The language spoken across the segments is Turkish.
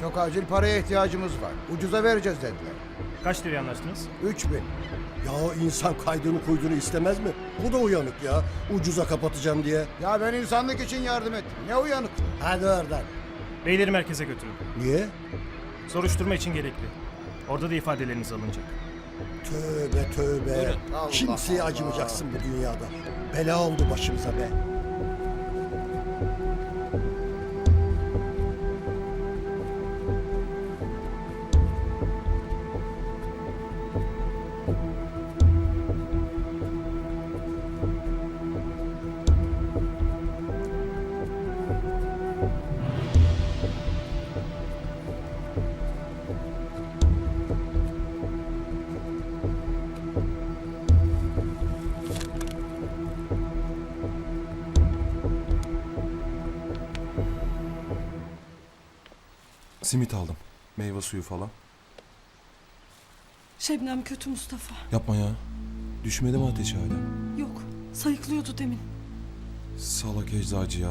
Çok acil paraya ihtiyacımız var. Ucuza vereceğiz dediler. Kaç liraya anlaştınız? 3000. Ya insan kaydını kuyduğunu istemez mi? Bu da uyanık ya. Ucuza kapatacağım diye. Ya ben insanlık için yardım ettim. Ne uyanıklığı. Hadi oradan. Beyleri merkeze götürün. Niye? Soruşturma için gerekli. Orada da ifadeleriniz alınacak. Tövbe tövbe. Allah Kimseye Allah. acımayacaksın bu dünyada. Bela oldu başımıza be. Simit aldım. Meyve suyu falan. Şebnem kötü Mustafa. Yapma ya. Düşmedi mi ateşi hala? Yok, sayıklıyordu demin. Salak eczacı ya.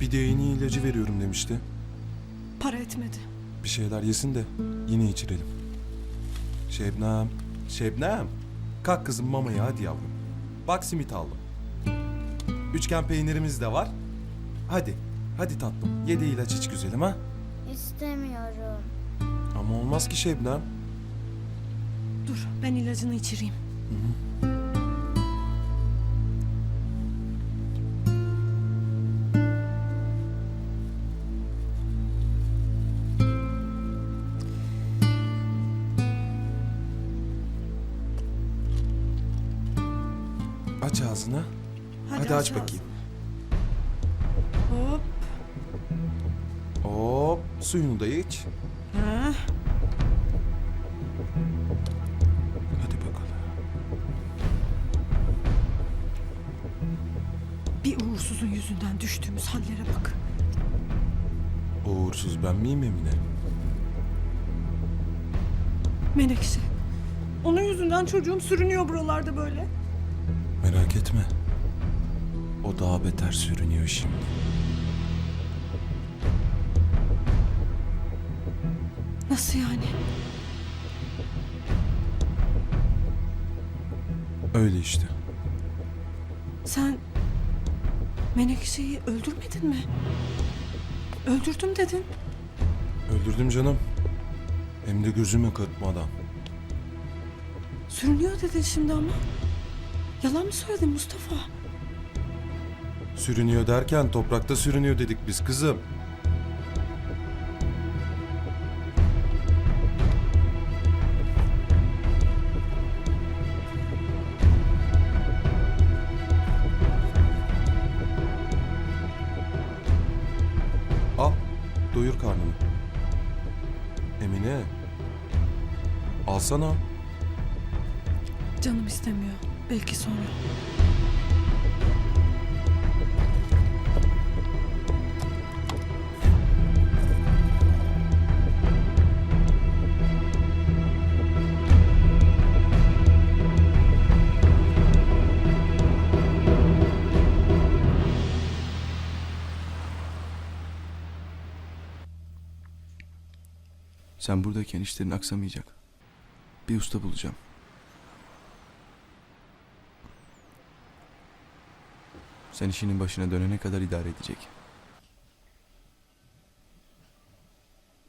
Bir de en iyi ilacı veriyorum demişti. Para etmedi. Bir şeyler yesin de yine içirelim. Şebnem. Şebnem. Kalk kızım mamaya hadi yavrum. Bak simit aldım. Üçgen peynirimiz de var. Hadi. Hadi tatlım. Yedi ilaç iç güzelim ha. İstemiyorum. Ama olmaz ki Şebnem. Dur, ben ilacını içireyim. Aç ağzını. Hadi, aç bakayım. Suyunu da iç. Ha. Hadi bakalım. Bir uğursuzun yüzünden düştüğümüz hallere bak. Uğursuz ben miyim Emine? Menekşe. Onun yüzünden çocuğum sürünüyor buralarda böyle. Merak etme. O daha beter sürünüyor şimdi. Nasıl yani? Öyle işte. Sen Menekşe'yi öldürmedin mi? Öldürdüm dedin. Öldürdüm canım. Hem de gözümü kırpmadan. Sürünüyor dedin şimdi ama. Yalan mı söyledin Mustafa? Sürünüyor derken toprakta sürünüyor dedik biz kızım. Doyur karnını. Emine. Alsana. Canım istemiyor. Belki sonra. Sen buradayken işlerin aksamayacak. Bir usta bulacağım. Sen işinin başına dönene kadar idare edecek.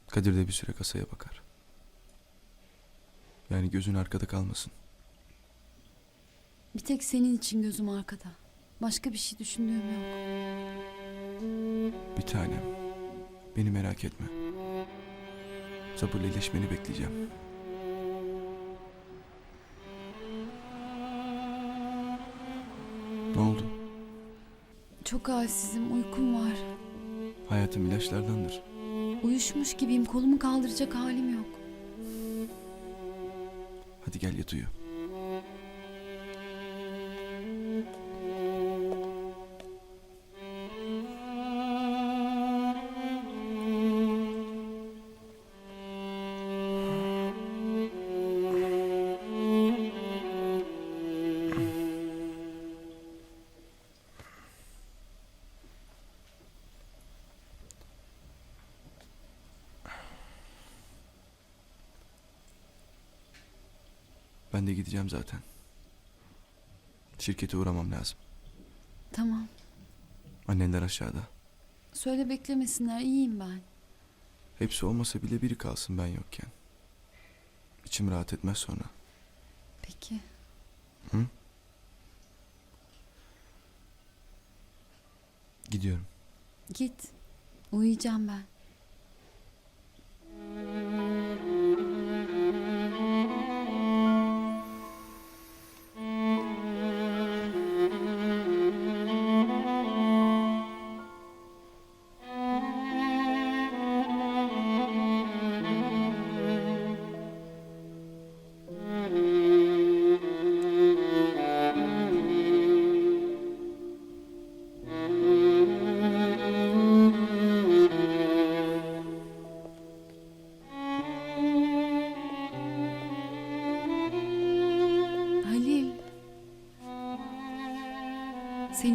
Kadir de bir süre kasaya bakar. Yani gözün arkada kalmasın. Bir tek senin için gözüm arkada. Başka bir şey düşündüğüm yok. Bir tanem. Beni merak etme. Sabırla iyileşmeni bekleyeceğim. Ne oldu? Çok halsizim, uykum var. Hayatım ilaçlardandır. Uyuşmuş gibiyim, kolumu kaldıracak halim yok. Hadi gel yat uyu. Ben de gideceğim zaten. Şirkete uğramam lazım. Tamam. Annenler aşağıda. Söyle beklemesinler iyiyim ben. Hepsi olmasa bile biri kalsın ben yokken. İçim rahat etmez sonra. Peki. Gidiyorum. Git. Uyuyacağım ben.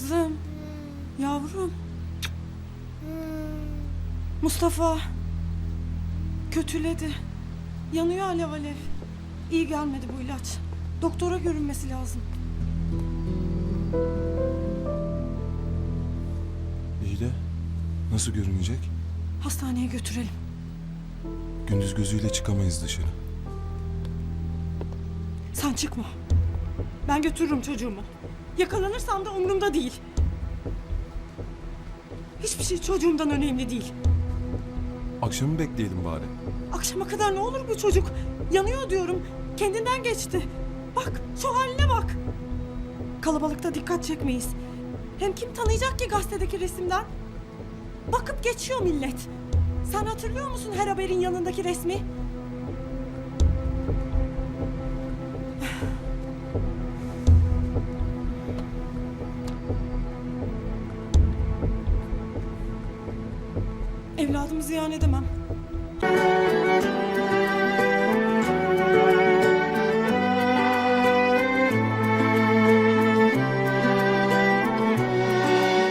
Kızım. Yavrum. Mustafa. Kötüledi. Yanıyor alev alev. İyi gelmedi bu ilaç. Doktora görünmesi lazım. İyi de nasıl görünecek? Hastaneye götürelim. Gündüz gözüyle çıkamayız dışarı. Sen çıkma. Ben götürürüm çocuğumu. Yakalanırsam da umurumda değil. Hiçbir şey çocuğumdan önemli değil. Akşamı bekleyelim bari. Akşama kadar ne olur bu çocuk? Yanıyor diyorum. Kendinden geçti. Bak şu haline bak. Kalabalıkta dikkat çekmeyiz. Hem kim tanıyacak ki gazetedeki resimden? Bakıp geçiyor millet. Sen hatırlıyor musun her haberin yanındaki resmi? Evladımı ziyan edemem.